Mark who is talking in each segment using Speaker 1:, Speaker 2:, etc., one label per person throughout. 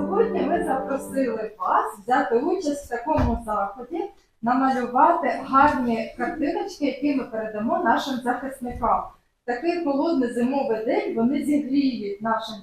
Speaker 1: Сьогодні ми запросили вас взяти участь в такому заході, намалювати гарні картиночки, які ми передамо нашим захисникам. Такий холодний зимовий день вони зігріють наших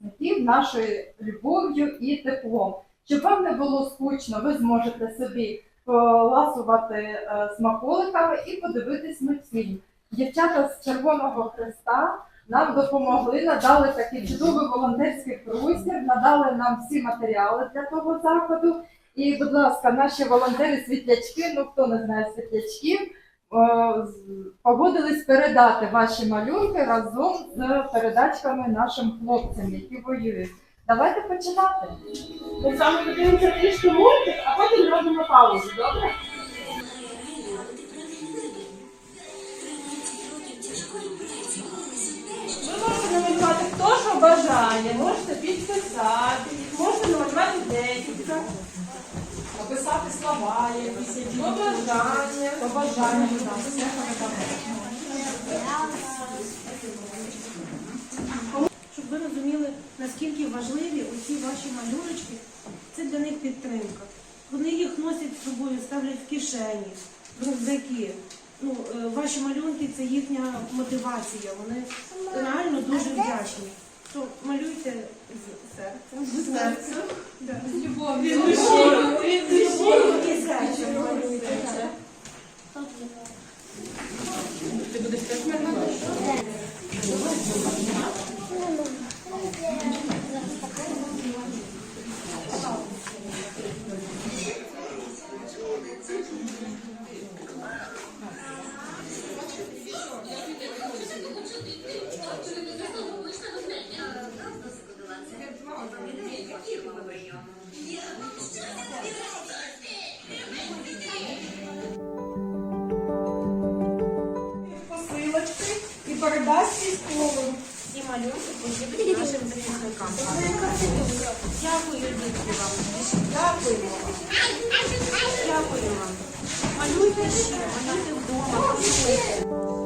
Speaker 1: захисників нашою любов'ю і теплом. Щоб вам не було скучно, ви зможете собі поласувати е, смаколиками і подивитись мультфільм. Дівчата з Червоного Хреста нам допомогли, надали такий чудовий волонтерський простір, надали нам всі матеріали для того заходу. І, будь ласка, наші волонтери світлячки, ну хто не знає світлячків, погодились передати ваші малюнки разом з передачками нашим хлопцям, які воюють. Давайте починати.
Speaker 2: Ми саме подивимося трішки мультик, а потім робимо паузу, добре? Бажає, можете підписати, можете намалювати декілька. Написати слова якісь, які побажання. Побажання, будь ласка.
Speaker 3: щоб ви розуміли, наскільки важливі оці ваші малюночки, це для них підтримка. Вони їх носять з собою, ставлять в кишені, в рюкзаки. Ну, е, ваші малюнки це їхня мотивація. Вони реально дуже вдячні. То малюйте з серцем, з серцем. Да. З любов'ю.
Speaker 2: Від душі, від
Speaker 3: З
Speaker 2: душі.
Speaker 3: і серцем малюйте. так.
Speaker 2: Ти будеш теж малювати? Посилочки і передасть військовим.
Speaker 3: Ці малюнки потрібні нашим захисникам. Дякую, дітки вам.
Speaker 2: Дякуємо.
Speaker 3: Дякую вам. Малюйте ще, малюйте вдома.